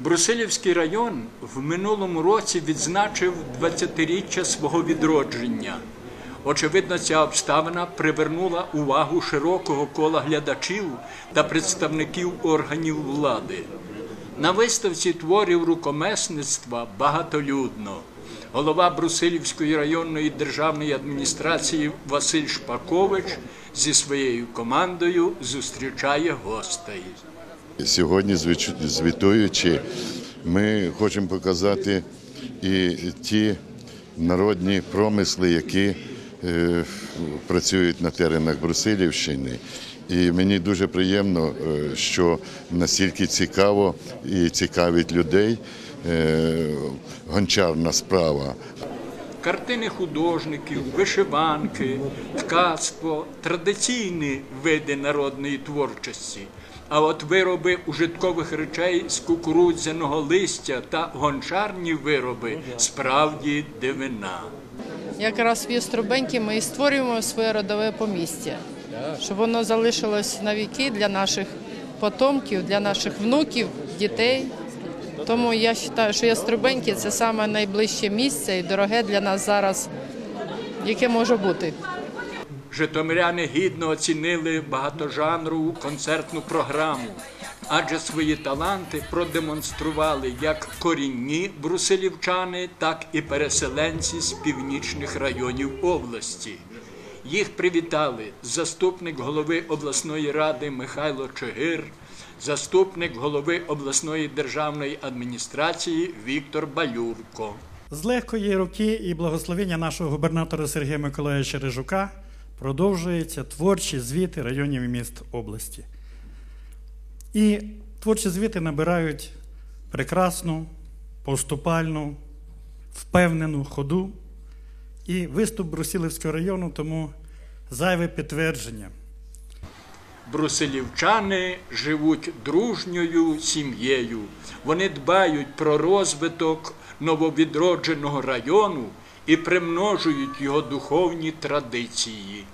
Брусилівський район в минулому році відзначив 20-річчя свого відродження. Очевидно, ця обставина привернула увагу широкого кола глядачів та представників органів влади. На виставці творів рукомесництва багатолюдно. Голова Брусилівської районної державної адміністрації Василь Шпакович зі своєю командою зустрічає гостей. Сьогодні, звітуючи, ми хочемо показати і ті народні промисли, які е, працюють на теренах Брусилівщини. І мені дуже приємно, е, що настільки цікаво і цікавить людей е, гончарна справа. Картини художників, вишиванки, ткацтво традиційні види народної творчості. А от вироби ужиткових речей з кукурудзяного листя та гончарні вироби справді дивина. Якраз в Єструбеньки ми і створюємо своє родове помістя, щоб воно залишилось на віки для наших потомків, для наших внуків, дітей. Тому я вважаю, що Яструбеньки це саме найближче місце і дороге для нас зараз, яке може бути. Житомиряни гідно оцінили багатожанрову концертну програму, адже свої таланти продемонстрували як корінні брусилівчани, так і переселенці з північних районів області. Їх привітали заступник голови обласної ради Михайло Чигир, заступник голови обласної державної адміністрації Віктор Балюрко. З легкої руки і благословення нашого губернатора Сергія Миколаївича Рижука продовжуються творчі звіти районів і міст області. І творчі звіти набирають прекрасну, поступальну, впевнену ходу. І виступ Брусилівського району тому зайве підтвердження. Брусилівчани живуть дружньою сім'єю. Вони дбають про розвиток нововідродженого району і примножують його духовні традиції.